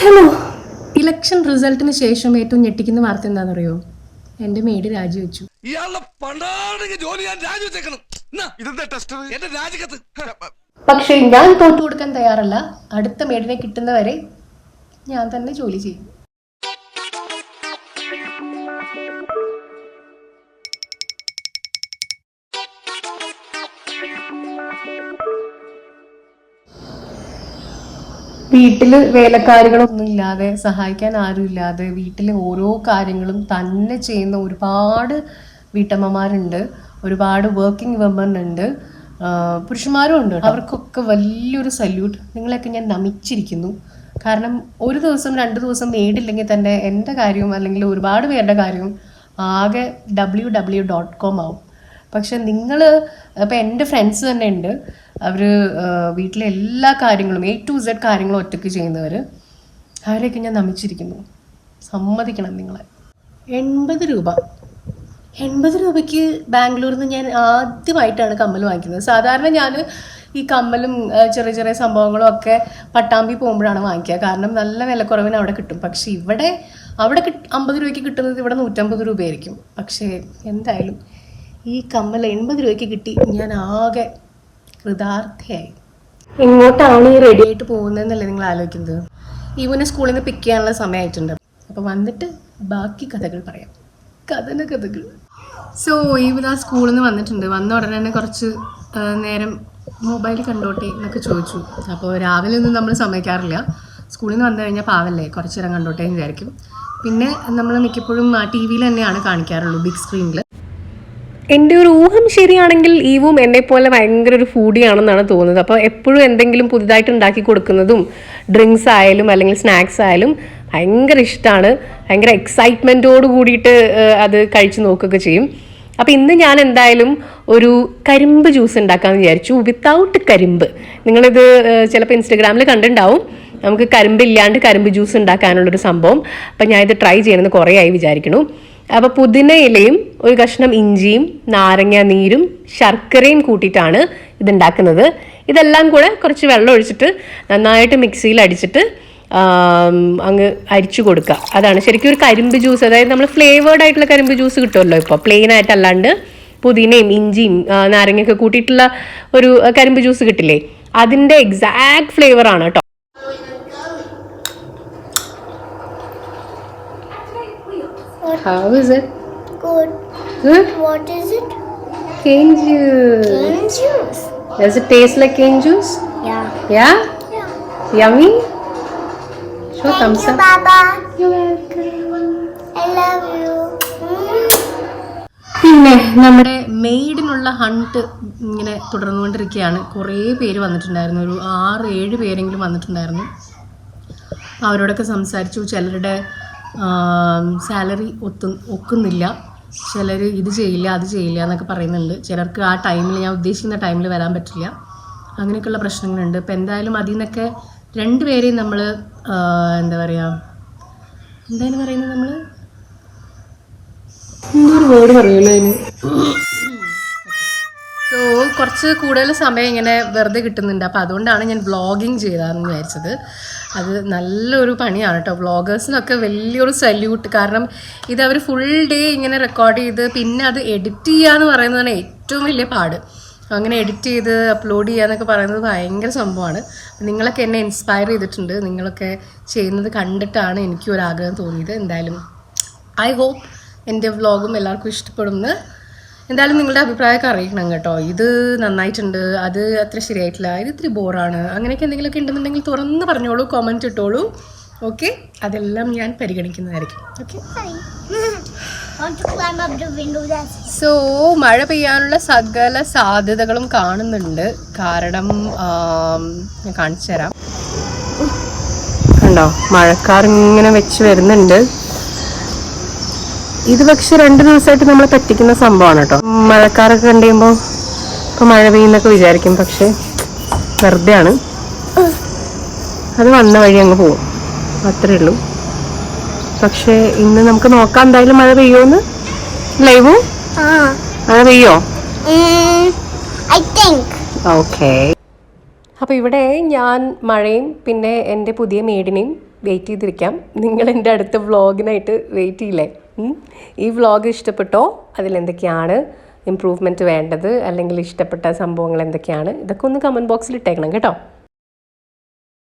Hello election റിസൾട്ടിന് ശേഷം ഏറ്റവും ഞെട്ടിക്കുന്ന വാർത്ത എന്താണെന്നറിയോ? എന്റെ മേഡ് രാജിവെച്ചു. പക്ഷെ ഞാൻ തോട്ട് തോറ്റു കൊടുക്കാൻ തയ്യാറല്ല. അടുത്ത മേടിനെ കിട്ടുന്നവരെ ഞാൻ തന്നെ ജോലി ചെയ്യും. വീട്ടിൽ വേലക്കാരികളൊന്നും ഇല്ലാതെ സഹായിക്കാൻ ആരും ഇല്ലാതെ വീട്ടിലെ ഓരോ കാര്യങ്ങളും തന്നെ ചെയ്യുന്ന ഒരുപാട് വീട്ടമ്മമാരുണ്ട് ഒരുപാട് വർക്കിംഗ് വിമൻ ഉണ്ട് പുരുഷന്മാരും ഉണ്ട് അവർക്കൊക്കെ വലിയൊരു സല്യൂട്ട് നിങ്ങളെയൊക്കെ ഞാൻ നമിച്ചിരിക്കുന്നു. കാരണം ഒരു ദിവസം രണ്ട് ദിവസം നേടില്ലെങ്കിൽ തന്നെ എന്റെ കാര്യവും അല്ലെങ്കിൽ ഒരുപാട് പേരുടെ കാര്യവും ആകെ ഡബ്ല്യു ഡബ്ല്യു ഡോട്ട് കോം ആവും. പക്ഷെ നിങ്ങൾ ഇപ്പം എന്റെ ഫ്രണ്ട്സ് തന്നെ ഉണ്ട്. അവർ വീട്ടിലെ എല്ലാ കാര്യങ്ങളും എ ടു സെഡ് കാര്യങ്ങളും ഒറ്റയ്ക്ക് ചെയ്യുന്നവർ അവരെയൊക്കെ ഞാൻ നമിച്ചിരിക്കുന്നു. സമ്മതിക്കണം നിങ്ങളെ. എൺപത് രൂപ. എൺപത് രൂപയ്ക്ക് ബാംഗ്ലൂരിൽ നിന്ന് ഞാൻ ആദ്യമായിട്ടാണ് കമ്മൽ വാങ്ങിക്കുന്നത്. സാധാരണ ഞാൻ ഈ കമ്മലും ചെറിയ ചെറിയ സംഭവങ്ങളും ഒക്കെ പട്ടാമ്പി പോകുമ്പോഴാണ് വാങ്ങിക്കുക. കാരണം നല്ല വിലക്കുറവിന് അവിടെ കിട്ടും. പക്ഷേ ഇവിടെ അവിടെ കിട്ട് അമ്പത് രൂപയ്ക്ക് കിട്ടുന്നത് ഇവിടെ നൂറ്റമ്പത് രൂപയായിരിക്കും. പക്ഷേ എന്തായാലും ഈ കമ്മൽ എൺപത് രൂപയ്ക്ക് കിട്ടി ഞാൻ ആകെ കൃതാർത്ഥയായി. എങ്ങോട്ടാണ് ഈ റെഡി ആയിട്ട് പോകുന്നതെന്നല്ലേ നിങ്ങൾ ആലോചിക്കുന്നത്? ഈവനെ സ്കൂളിൽ നിന്ന് പിക്ക് ചെയ്യാനുള്ള സമയമായിട്ടുണ്ട്. അപ്പോൾ വന്നിട്ട് ബാക്കി കഥകൾ പറയാം. കഥന കഥകൾ. സോ ഈവന സ്കൂളിൽ നിന്ന് വന്നിട്ടുണ്ട്. വന്ന ഉടനെ തന്നെ കുറച്ച് നേരം മൊബൈൽ കണ്ടോട്ടെ എന്നൊക്കെ ചോദിച്ചു. അപ്പോൾ രാവിലെ ഒന്നും നമ്മൾ സമ്മതിക്കാറില്ല. സ്കൂളിൽ നിന്ന് വന്നു കഴിഞ്ഞാൽ പാവല്ലേ കുറച്ച് നേരം കണ്ടോട്ടെ എന്ന് വിചാരിക്കും. പിന്നെ നമ്മൾ മിക്കപ്പോഴും ടി വിയിൽ തന്നെയാണ് കാണിക്കാറുള്ളൂ ബിഗ് സ്ക്രീനിൽ എന്റെ ഒരു ഊഹം ശരിയാണെങ്കിൽ ഈവും എന്നെ പോലെ ഭയങ്കര ഒരു ഫൂഡിയാണെന്നാണ് തോന്നുന്നത്. അപ്പോൾ എപ്പോഴും എന്തെങ്കിലും പുതുതായിട്ട് ഉണ്ടാക്കി കൊടുക്കുന്നതും ഡ്രിങ്ക്സ് ആയാലും അല്ലെങ്കിൽ സ്നാക്സ് ആയാലും ഭയങ്കര ഇഷ്ടമാണ് ഭയങ്കര എക്സൈറ്റ്മെന്റോട് കൂടിയിട്ട് അത് കഴിച്ചു നോക്കുകയൊക്കെ ചെയ്യും. അപ്പോൾ ഇന്ന് ഞാൻ എന്തായാലും ഒരു കരിമ്പ് ജ്യൂസ് ഉണ്ടാക്കാമെന്ന് വിചാരിച്ചു. വിത്തൗട്ട് കരിമ്പ്. നിങ്ങളിത് ചിലപ്പോൾ ഇൻസ്റ്റഗ്രാമിൽ കണ്ടിട്ടുണ്ടാവും. നമുക്ക് കരിമ്പില്ലാണ്ട് കരിമ്പ് ജ്യൂസ് ഉണ്ടാക്കാനുള്ളൊരു സംഭവം. അപ്പം ഞാനിത് ട്രൈ ചെയ്യണമെന്ന് കുറേ ആയി വിചാരിക്കണു അപ്പോൾ പുതിന ഇലയും ഒരു കഷ്ണം ഇഞ്ചിയും നാരങ്ങ നീരും ശർക്കരയും കൂട്ടിയിട്ടാണ് ഇതുണ്ടാക്കുന്നത്. ഇതെല്ലാം കൂടെ കുറച്ച് വെള്ളം ഒഴിച്ചിട്ട് നന്നായിട്ട് മിക്സിയിൽ അടിച്ചിട്ട് അങ്ങ് അരിച്ചു കൊടുക്കുക. അതാണ് ശരിക്കും ഒരു കരിമ്പ് ജ്യൂസ്. അതായത് നമ്മൾ ഫ്ലേവേർഡ് ആയിട്ടുള്ള കരിമ്പ് ജ്യൂസ് കിട്ടുമല്ലോ ഇപ്പോൾ പ്ലെയിൻ ആയിട്ടല്ലാണ്ട് പുതിനയും ഇഞ്ചിയും നാരങ്ങയൊക്കെ കൂട്ടിയിട്ടുള്ള ഒരു കരിമ്പ് ജ്യൂസ് കിട്ടില്ലേ? അതിന്റെ എക്സാക്ട് ഫ്ലേവർ ആണ് കേട്ടോ How is it? Good. Good? What is it? Cane juice. Cane juice. Does it taste like cane juice? Yeah. Yeah? Yeah. Yummy? Show Thank thumbs you, up. Baba. You're welcome. I love you. Mm. പിന്നെ നമ്മുടെ മെയ്ഡിനുള്ള hunt ഇങ്ങനെ തുടർന്നുകൊണ്ടിരിക്കുകയാണ് കുറേ പേര് വന്നിട്ടുണ്ടായിരുന്നു ഒരു ആറ് ഏഴ് പേരെങ്കിലും വന്നിട്ടുണ്ടായിരുന്നു അവരോടൊക്കെ സംസാരിച്ചു ചിലരുടെ സാലറി ഒത്തു ഒക്കുന്നില്ല. ചിലർ ഇത് ചെയ്യില്ല അത് ചെയ്യില്ല എന്നൊക്കെ പറയുന്നുണ്ട്. ചിലർക്ക് ആ ടൈമിൽ ഞാൻ ഉദ്ദേശിക്കുന്ന ടൈമിൽ വരാൻ പറ്റില്ല. അങ്ങനെയൊക്കെയുള്ള പ്രശ്നങ്ങളുണ്ട്. ഇപ്പം എന്തായാലും അതിൽ നിന്നൊക്കെ രണ്ടുപേരെയും നമ്മൾ എന്താ പറയുക എന്താണ് പറയുന്നത് നമ്മൾ എന്തൊരു വേർഡ് പറയുമല്ലോ അതിന്. കുറച്ച് കൂടുതൽ സമയം ഇങ്ങനെ വെറുതെ കിട്ടുന്നുണ്ട്. അപ്പോൾ അതുകൊണ്ടാണ് ഞാൻ വ്ളോഗിങ് ചെയ്തതെന്ന് വിചാരിച്ചത്. അത് നല്ലൊരു പണിയാണ് കേട്ടോ വ്ളോഗേഴ്സിനൊക്കെ വലിയൊരു സല്യൂട്ട് കാരണം ഇത് അവർ ഫുൾ ഡേ ഇങ്ങനെ റെക്കോർഡ് ചെയ്ത് പിന്നെ അത് എഡിറ്റ് ചെയ്യുക എന്ന് പറയുന്നതാണ് ഏറ്റവും വലിയ പാട്. അങ്ങനെ എഡിറ്റ് ചെയ്ത് അപ്ലോഡ് ചെയ്യുക എന്നൊക്കെ പറയുന്നത് ഭയങ്കര സംഭവമാണ്. നിങ്ങളൊക്കെ എന്നെ ഇൻസ്പയർ ചെയ്തിട്ടുണ്ട്. നിങ്ങളൊക്കെ ചെയ്യുന്നത് കണ്ടിട്ടാണ് എനിക്കൊരാഗ്രഹം തോന്നിയത്. എന്തായാലും ഐ ഹോപ്പ് എന്റെ വ്ളോഗും എല്ലാവർക്കും ഇഷ്ടപ്പെടുമെന്ന് എന്തായാലും നിങ്ങളുടെ അഭിപ്രായമൊക്കെ അറിയിക്കണം കേട്ടോ. ഇത് നന്നായിട്ടുണ്ട് അത് അത്ര ശരിയായിട്ടില്ല ഇത് ഇത്തിരി ബോറാണ്. അങ്ങനെയൊക്കെ എന്തെങ്കിലുമൊക്കെ ഉണ്ടെന്നുണ്ടെങ്കിൽ തുറന്ന് പറഞ്ഞോളൂ കോമന്റ് ഇട്ടോളൂ. ഓക്കെ അതെല്ലാം ഞാൻ പരിഗണിക്കുന്നതായിരിക്കും. ഓക്കെ സോ മഴ പെയ്യാനുള്ള സകല സാധ്യതകളും കാണുന്നുണ്ട്. കാരണം ഞാൻ കാണിച്ചു തരാം കണ്ടോ? മഴക്കാർ ഇങ്ങനെ വെച്ച് വരുന്നുണ്ട്. ഇത് പക്ഷെ രണ്ട് ദിവസമായിട്ട് നമ്മളെ പറ്റിക്കുന്ന സംഭവമാണ് കേട്ടോ. മഴക്കാരൊക്കെ കണ്ടു കഴിയുമ്പോൾ ഇപ്പൊ മഴ പെയ്യുന്നൊക്കെ വിചാരിക്കും പക്ഷെ വെറുതെ ആണ് അത് വന്ന വഴി അങ്ങ് പോവും. അത്രേ ഉള്ളൂ. പക്ഷേ ഇന്ന് നമുക്ക് നോക്കാം എന്തായാലും മഴ പെയ്യുമെന്ന് ലൈവ് ah. മഴ പെയ്യോ? ഓക്കേ. അപ്പൊ അപ്പോൾ ഇവിടെ ഞാൻ മഴയും പിന്നെ എന്റെ പുതിയ മേഡിനെയും വെയിറ്റ് ചെയ്തിരിക്കാം. നിങ്ങൾ എന്റെ അടുത്ത വ്ളോഗിനായിട്ട് വെയിറ്റ് ചെയ്യില്ലേ? ഈ വ്ളോഗ് ഇഷ്ടപ്പെട്ടോ? അതിലെന്തൊക്കെയാണ് ഇമ്പ്രൂവ്മെന്റ് വേണ്ടത്? അല്ലെങ്കിൽ ഇഷ്ടപ്പെട്ട സംഭവങ്ങൾ എന്തൊക്കെയാണ്? ഇതൊക്കെ ഒന്ന് കമന്റ് ബോക്സിൽ ഇട്ടേക്കണം കേട്ടോ.